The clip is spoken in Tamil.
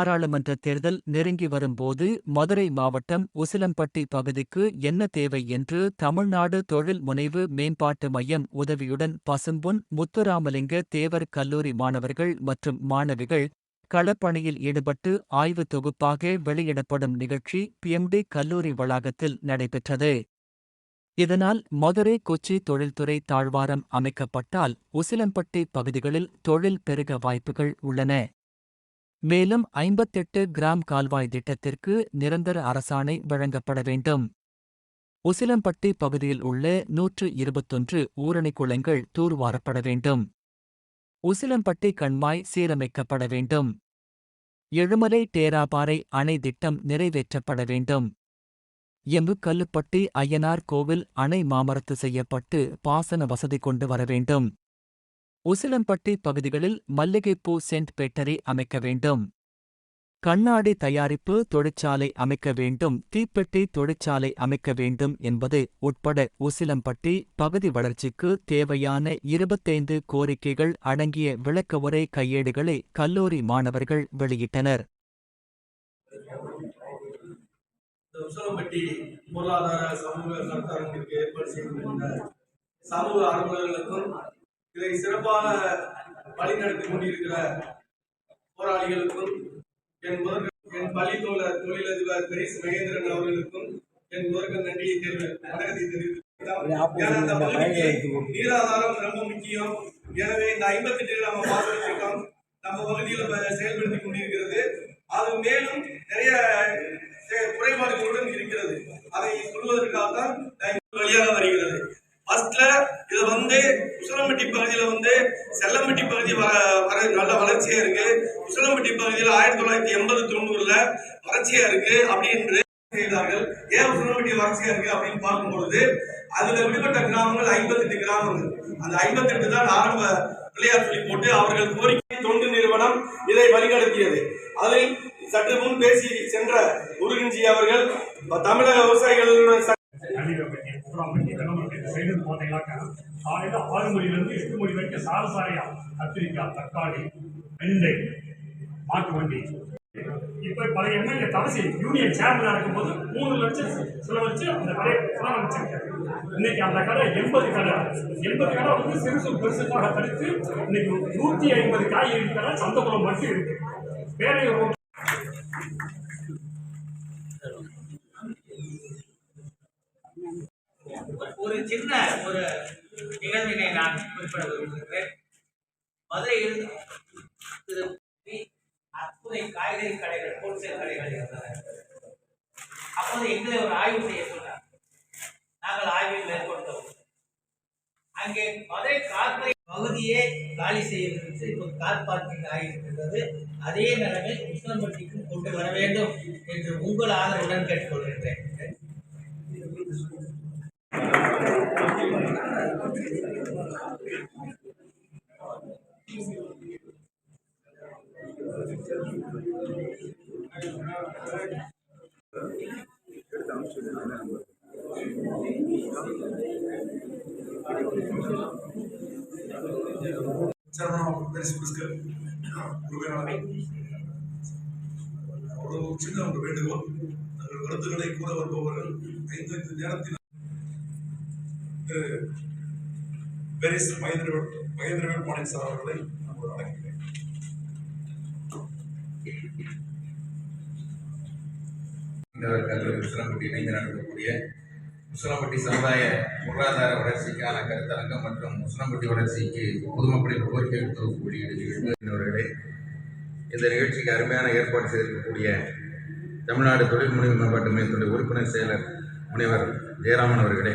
பாராளுமன்ற தேர்தல் நெருங்கி வரும்போது மதுரை மாவட்டம் உசிலம்பட்டி பகுதிக்கு என்ன தேவை என்று தமிழ்நாடு தொழில் முனைவு மேம்பாட்டு மையம் உதவியுடன் பசும்பொன் முத்துராமலிங்க தேவர் கல்லூரி மாணவர்கள் மற்றும் மாணவிகள் களப்பணியில் ஈடுபட்டு ஆய்வு தொகுப்பாக வெளியிடப்படும் நிகழ்ச்சி பிஎம்டி கல்லூரி வளாகத்தில் நடைபெற்றது. இதனால் மதுரை கொச்சி தொழில்துறை தாழ்வாரம் அமைக்கப்பட்டால் உசிலம்பட்டி பகுதிகளில் தொழில் பெருக வாய்ப்புகள் உள்ளன. மேலும் ஐம்பத்தெட்டு கிராம் கால்வாய் திட்டத்திற்கு நிரந்தர அரசாணை வழங்கப்பட வேண்டும். உசிலம்பட்டி பகுதியில் உள்ள நூற்று இருபத்தொன்று ஊரணி குளங்கள் தூர்வாரப்பட வேண்டும். உசிலம்பட்டி கண்மாய் சீரமைக்கப்பட வேண்டும். எழுமலை டேராபாறை அணை திட்டம் நிறைவேற்றப்பட வேண்டும். எம்பு கல்லுப்பட்டி அய்யனார் கோவில் அணை மாமரத்து செய்யப்பட்டு பாசன வசதி கொண்டு வர வேண்டும். உசிலம்பட்டி பகுதிகளில் மல்லிகைப்பூ சென்ட் பேட்டரி அமைக்க வேண்டும். கண்ணாடி தயாரிப்பு தொழிற்சாலை அமைக்க வேண்டும். தீப்பெட்டி தொழிற்சாலை அமைக்க வேண்டும் என்பது உட்பட உசிலம்பட்டி பகுதி வளர்ச்சிக்கு தேவையான இருபத்தைந்து கோரிக்கைகள் அடங்கிய விளக்கவுரை கையேடுகளை கல்லூரி மாணவர்கள் வெளியிட்டனர். உசலம்பட்டி பொருளாதார சமூக சமூக ஆர்வலர்களுக்கும் இதை சிறப்பாக வழிநடத்தி கொண்டிருக்கிற போராளிகளுக்கும் என் முதற்க என் பள்ளி தோழர் தொழிலதிபர் பெரிய மகேந்திரன் அவர்களுக்கும் என் முதற்க நன்றியை தெரிவி வணக்கத்தை நீராதாரம் ரொம்ப முக்கியம். எனவே இந்த ஐம்பத்தி எட்டு நம்ம பாசன திட்டம் நம்ம பகுதியில் செயல்படுத்தி கொண்டிருக்கிறது அது மேலும் நிறைய அஹ், குறைபாடுகளுடன் இருக்கிறது அதை சொல்வதற்காக தான் நான் இந்த வழியாக வருகிறது ஃபர்ஸ்ட்ல இது வந்து உசிலம்பட்டி பகுதியில் வந்து செல்லம்பட்டி பகுதி வர நல்ல வளர்ச்சியா இருக்கு. உசிலம்பட்டி பகுதியில் ஆயிரத்தி தொள்ளாயிரத்தி எண்பது தொண்ணூறுல வறட்சியா இருக்கு அப்படின்னு செய்தார்கள். ஏன் உசிலம்பட்டி வறட்சியா இருக்கு அப்படின்னு பார்க்கும் பொழுது அதுல விடுபட்ட கிராமங்கள் ஐம்பத்தெட்டு கிராமங்கள். அந்த ஐம்பத்தெட்டு தான் ஆரம்ப பிள்ளையார் சொல்லி போட்டு அவர்கள் கோரிக்கை தொண்டு நிறுவனம் இதை வழிநடத்தியது. அதில் சற்று முன் பேசி சென்ற முருகன்ஜி அவர்கள் தமிழக விவசாயிகள் ச- காலையில் ஆறு மணிலேருந்து எட்டு மணி வரைக்கும் சார சாரையா கத்திரிக்காய் தக்காளி வெண்டை மாட்டு வண்டி. இப்போ பழைய எம்எல்ஏ தவசி யூனியன் சேர்மனாக இருக்கும்போது மூணு லட்சம் செலவழிச்சு அந்த கடையை புனரமைச்சிருக்காரு இன்னைக்கு அந்த கடை எண்பது கடை. எண்பது கடை வந்து சிறுசு பெருசுக்காக தடுத்து இன்னைக்கு நூற்றி ஐம்பது காய்கறி கடை சந்தகுளம் மட்டும் இருக்கு. பேரையூர் ஒரு சின்ன ஒரு நிகழ்வினை நான் குறிப்பிட விரும்புகிறேன். மதுரையில் திரு அற்புதை காய்கறி கடைகள் ஹோல்சேல் கடைகள் இருந்தன அப்போது எங்களை ஒரு ஆய்வு செய்ய சொன்னார். நாங்கள் ஆய்வை மேற்கொண்டோம். அங்கே மதுரை கார்பரேட் பகுதியே காலி செய்யப்பட்டு இப்போ கார் பார்க்கிங் ஆகியிருக்கிறது. அதே நிலைமை உஷ்ணம்பட்டிக்கும் கொண்டு வர வேண்டும் என்று உங்கள் ஆதரவுடன் கேட்டுக்கொள்கின்றேன் ஒரு சின்ன ஒரு வேண்டுகோள் தங்கள் கருத்துக்களை கூற வருபவர்கள் ஐந்து ஐந்து நேரத்தில் பெரிஸ் மகேந்திர மகேந்திரவேல் பாண்டியன் சார் அவர்களை நான் அழைக்கிறேன் கல்லூரி இணைந்து நடத்தக்கூடிய உசிலம்பட்டி சமுதாய பொருளாதார வளர்ச்சிக்கான கருத்தரங்கம் மற்றும் உசிலம்பட்டி வளர்ச்சிக்கு பொதுமக்களின் கோரிக்கை தொகுப்பு வெளியீடு இந்த நிகழ்ச்சிக்கு அருமையான ஏற்பாடு செய்திருக்கக்கூடிய தமிழ்நாடு தொழில் முனைவு மேம்பாட்டு மையத்துடைய உறுப்பினர் செயலர் முனைவர் ஜெயராமன் அவர்களே